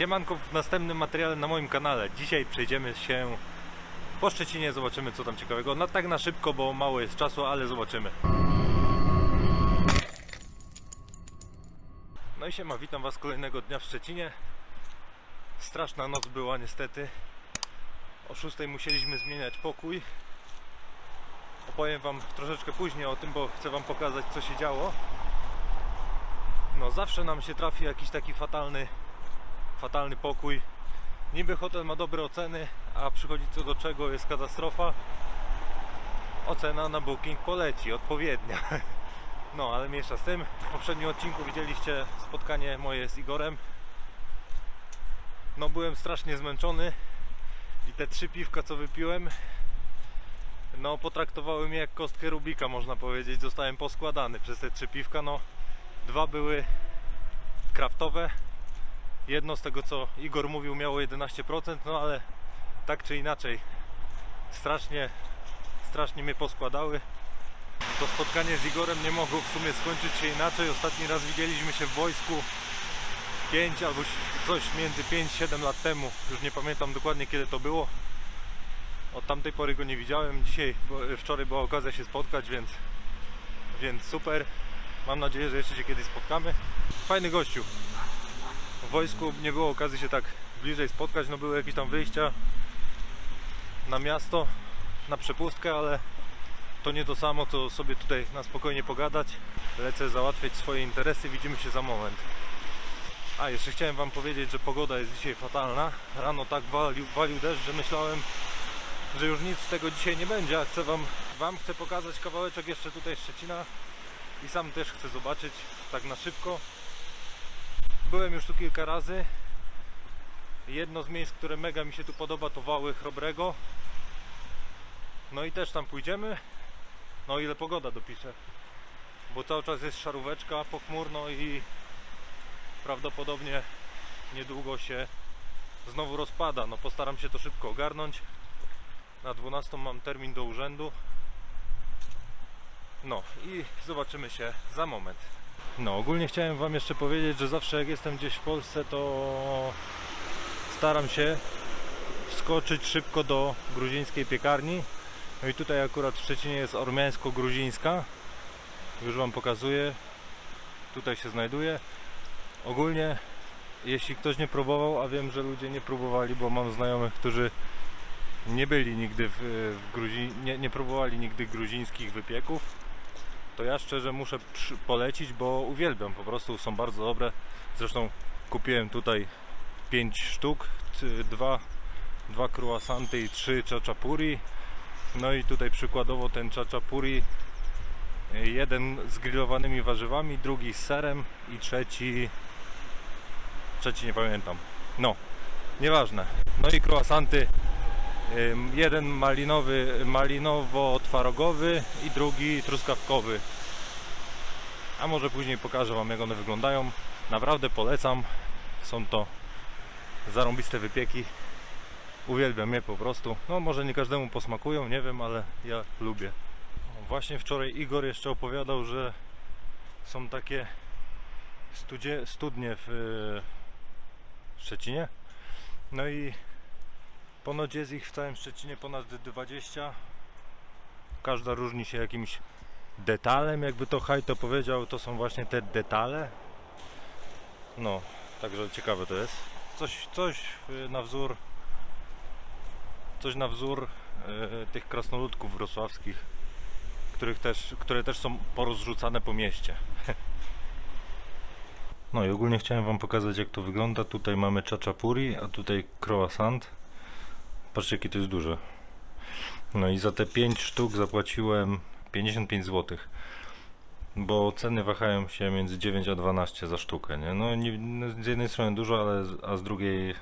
Siemanko w następnym materiale na moim kanale. Dzisiaj przejdziemy się po Szczecinie, zobaczymy co tam ciekawego. No tak na szybko, bo mało jest czasu, ale zobaczymy. No i siema, witam Was kolejnego dnia w Szczecinie. Straszna noc była niestety. O 6 musieliśmy zmieniać pokój. Opowiem Wam troszeczkę później o tym, bo chcę Wam pokazać co się działo. No zawsze nam się trafi jakiś taki fatalny fatalny pokój. Niby hotel ma dobre oceny, a przychodzi co do czego jest katastrofa. Ocena na booking poleci, odpowiednia. No, ale mniejsza z tym. W poprzednim odcinku widzieliście spotkanie moje z Igorem. No, byłem strasznie zmęczony i te trzy piwka, co wypiłem, no, potraktowały mnie jak kostkę Rubika, można powiedzieć. Zostałem poskładany przez te trzy piwka. No, dwa były kraftowe, Jedno z tego co Igor mówił miało 11%, no ale tak czy inaczej strasznie, strasznie mnie poskładały. To spotkanie z Igorem nie mogło w sumie skończyć się inaczej. Ostatni raz widzieliśmy się w wojsku 5 albo coś między 5-7 lat temu. Już nie pamiętam dokładnie kiedy to było. Od tamtej pory go nie widziałem. Dzisiaj, wczoraj była okazja się spotkać, więc, więc super. Mam nadzieję, że jeszcze się kiedyś spotkamy. Fajny gościu wojsku nie było okazji się tak bliżej spotkać, no były jakieś tam wyjścia na miasto, na przepustkę, ale to nie to samo, co sobie tutaj na spokojnie pogadać. Lecę załatwiać swoje interesy, widzimy się za moment. A, jeszcze chciałem Wam powiedzieć, że pogoda jest dzisiaj fatalna. Rano tak walił, walił deszcz, że myślałem, że już nic z tego dzisiaj nie będzie, a chcę Wam, wam chcę pokazać kawałeczek jeszcze tutaj Szczecina i sam też chcę zobaczyć tak na szybko. Byłem już tu kilka razy. Jedno z miejsc, które mega mi się tu podoba, to Wały Chrobrego. No i też tam pójdziemy. No ile pogoda dopisze. Bo cały czas jest szaróweczka, pochmurno i prawdopodobnie niedługo się znowu rozpada. No postaram się to szybko ogarnąć. Na 12 mam termin do urzędu. No i zobaczymy się za moment. No, ogólnie chciałem Wam jeszcze powiedzieć, że zawsze jak jestem gdzieś w Polsce, to staram się wskoczyć szybko do gruzińskiej piekarni. No i tutaj akurat w Szczecinie jest ormiańsko-gruzińska. Już Wam pokazuję. Tutaj się znajduje. Ogólnie, jeśli ktoś nie próbował, a wiem, że ludzie nie próbowali, bo mam znajomych, którzy nie byli nigdy w, w nie, nie próbowali nigdy gruzińskich wypieków to ja szczerze muszę polecić, bo uwielbiam, po prostu są bardzo dobre. Zresztą kupiłem tutaj 5 sztuk, dwa, dwa croissanty i 3 chaczapuri. No i tutaj przykładowo ten chaczapuri, y, jeden z grillowanymi warzywami, drugi z serem i trzeci, trzeci nie pamiętam. No, nieważne. No i croissanty Jeden malinowy, malinowo-twarogowy i drugi truskawkowy. A może później pokażę Wam jak one wyglądają. Naprawdę polecam. Są to zarąbiste wypieki. Uwielbiam je po prostu. No może nie każdemu posmakują, nie wiem, ale ja lubię. O, Właśnie wczoraj Igor jeszcze opowiadał, że są takie studnie w y, Szczecinie. No i Ponoć jest ich w całym Szczecinie ponad 20. Każda różni się jakimś detalem, jakby to Hajto powiedział, to są właśnie te detale. No, także ciekawe to jest. Coś, coś y, na wzór coś na wzór y, tych krasnoludków wrocławskich, których też, które też są porozrzucane po mieście. No i ogólnie chciałem Wam pokazać jak to wygląda. Tutaj mamy chaczapuri, a tutaj croissant. Patrzcie jakie to jest duże. No i za te 5 sztuk zapłaciłem 55 zł. Bo ceny wahają się między 9 a 12 za sztukę, nie? No nie, no, z jednej strony dużo, ale a z drugiej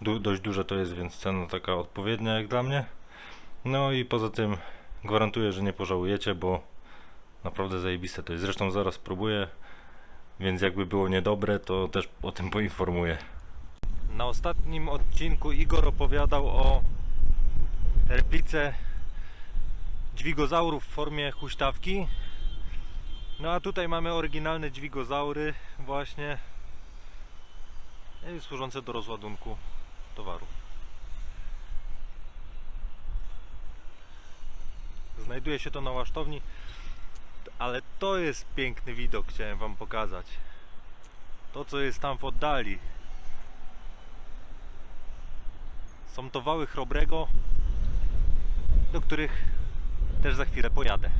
du, dość duże to jest, więc cena taka odpowiednia jak dla mnie. No i poza tym gwarantuję, że nie pożałujecie, bo naprawdę zajebiste to jest. Zresztą zaraz spróbuję, więc jakby było niedobre, to też o tym poinformuję. Na ostatnim odcinku Igor opowiadał o replice dźwigozaurów w formie huśtawki. No a tutaj mamy oryginalne dźwigozaury właśnie i służące do rozładunku towaru. Znajduje się to na łasztowni, ale to jest piękny widok, chciałem Wam pokazać. To, co jest tam w oddali. Są to wały chrobrego, do których też za chwilę pojadę.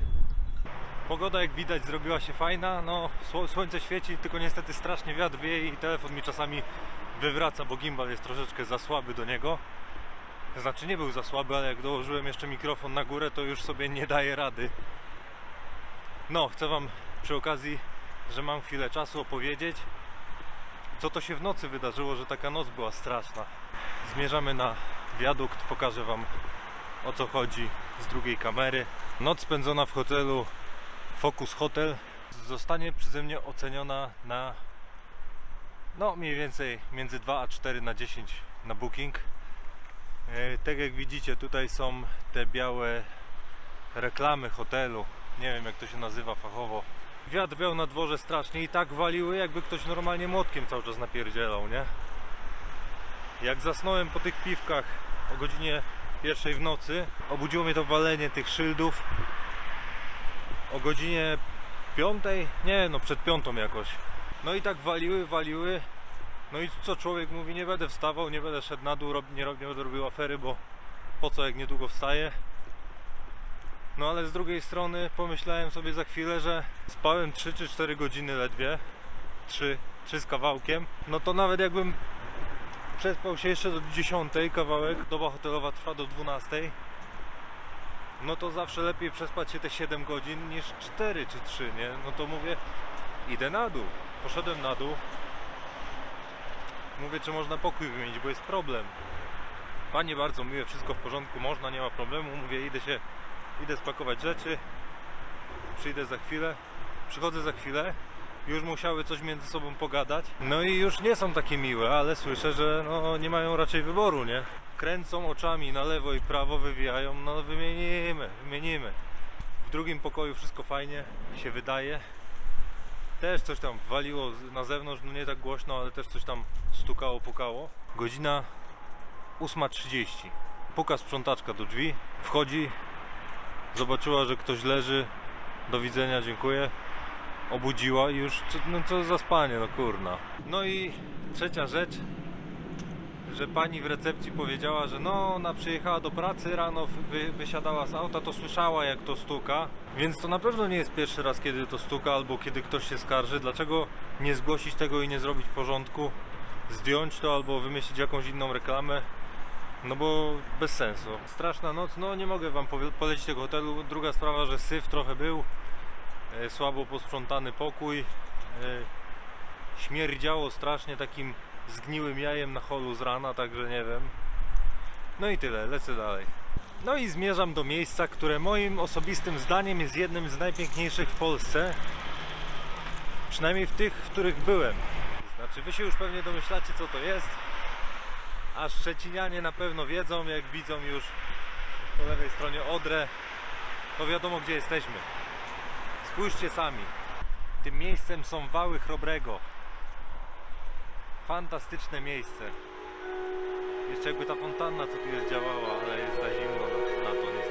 Pogoda, jak widać, zrobiła się fajna. No, sło- słońce świeci, tylko niestety strasznie wiatr wieje i telefon mi czasami wywraca, bo gimbal jest troszeczkę za słaby do niego. Znaczy nie był za słaby, ale jak dołożyłem jeszcze mikrofon na górę, to już sobie nie daje rady. No, chcę Wam przy okazji, że mam chwilę czasu opowiedzieć, co to się w nocy wydarzyło, że taka noc była straszna. Zmierzamy na wiadukt, pokażę Wam o co chodzi z drugiej kamery. Noc spędzona w hotelu Focus Hotel zostanie przeze mnie oceniona na no mniej więcej między 2 a 4 na 10 na booking. E, Tak jak widzicie tutaj są te białe reklamy hotelu. Nie wiem jak to się nazywa fachowo. Wiatr wiał na dworze strasznie i tak waliły jakby ktoś normalnie młotkiem cały czas napierdzielał, nie? Jak zasnąłem po tych piwkach o godzinie pierwszej w nocy, obudziło mnie to walenie tych szyldów o godzinie piątej, nie no przed piątą jakoś. No i tak waliły, waliły. No i co człowiek mówi, nie będę wstawał, nie będę szedł na dół, nie, nie będę robił afery, bo po co jak niedługo wstaję. No ale z drugiej strony pomyślałem sobie za chwilę, że spałem 3 czy 4 godziny ledwie. 3, 3 z kawałkiem. No to nawet jakbym przespał się jeszcze do 10 kawałek, doba hotelowa trwa do 12 no to zawsze lepiej przespać się te 7 godzin niż 4 czy 3, nie? No to mówię, idę na dół. Poszedłem na dół. Mówię, czy można pokój wymienić, bo jest problem. Panie bardzo miłe, wszystko w porządku, można, nie ma problemu. Mówię, idę się, idę spakować rzeczy. Przyjdę za chwilę. Przychodzę za chwilę. Już musiały coś między sobą pogadać. No i już nie są takie miłe, ale słyszę, że no, nie mają raczej wyboru, nie? Kręcą oczami na lewo i prawo, wywijają, no wymienimy, wymienimy. W drugim pokoju wszystko fajnie się wydaje. Też coś tam waliło na zewnątrz, no nie tak głośno, ale też coś tam stukało, pukało. Godzina 8.30. Puka sprzątaczka do drzwi, wchodzi, zobaczyła, że ktoś leży. Do widzenia, dziękuję. Obudziła i już, no co za spanie, no kurna. No i trzecia rzecz, że pani w recepcji powiedziała, że no ona przyjechała do pracy rano, wy, wysiadała z auta, to słyszała jak to stuka, więc to na pewno nie jest pierwszy raz kiedy to stuka albo kiedy ktoś się skarży. Dlaczego nie zgłosić tego i nie zrobić porządku, zdjąć to albo wymyślić jakąś inną reklamę? No bo bez sensu. Straszna noc, no nie mogę wam polecić tego hotelu. Druga sprawa, że syf trochę był, e, słabo posprzątany pokój, e, śmierdziało strasznie takim zgniłym jajem na holu z rana, także nie wiem. No i tyle, lecę dalej. No i zmierzam do miejsca, które moim osobistym zdaniem jest jednym z najpiękniejszych w Polsce. Przynajmniej w tych, w których byłem. Znaczy, wy się już pewnie domyślacie, co to jest. A Szczecinianie na pewno wiedzą, jak widzą już po lewej stronie Odrę, to wiadomo, gdzie jesteśmy. Spójrzcie sami. Tym miejscem są wały Chrobrego. Fantastyczne miejsce. Jeszcze jakby ta fontanna, co tu jest, działała, ale jest za zimno na, to.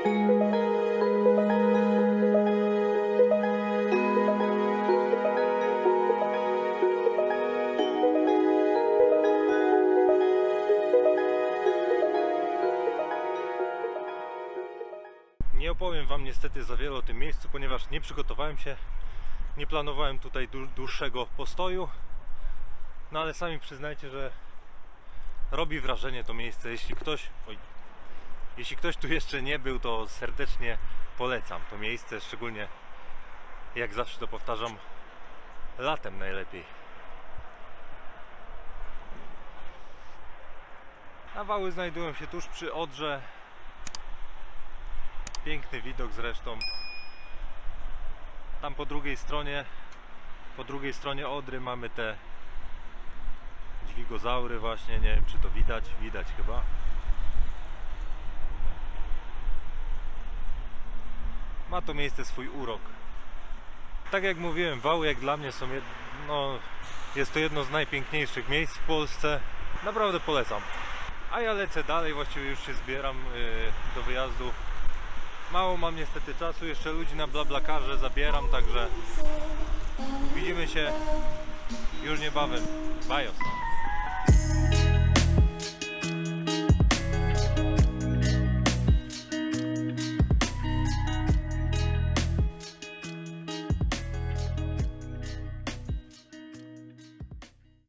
Nie opowiem Wam niestety za wiele o tym miejscu, ponieważ nie przygotowałem się, nie planowałem tutaj dłu- dłuższego postoju. No ale sami przyznajcie, że robi wrażenie to miejsce. Jeśli ktoś, oj, jeśli ktoś tu jeszcze nie był, to serdecznie polecam to miejsce, szczególnie jak zawsze to powtarzam, latem najlepiej. A wały znajdują się tuż przy Odrze, Piękny widok zresztą. Tam po drugiej stronie, po drugiej stronie Odry mamy te dźwigozaury właśnie, nie wiem czy to widać, widać chyba. Ma to miejsce swój urok. Tak jak mówiłem, wały jak dla mnie są, jed... no, jest to jedno z najpiękniejszych miejsc w Polsce. Naprawdę polecam. A ja lecę dalej, właściwie już się zbieram yy, do wyjazdu. Mało mam niestety czasu, jeszcze ludzi na blablakarze zabieram, także widzimy się już niebawem. Bajos.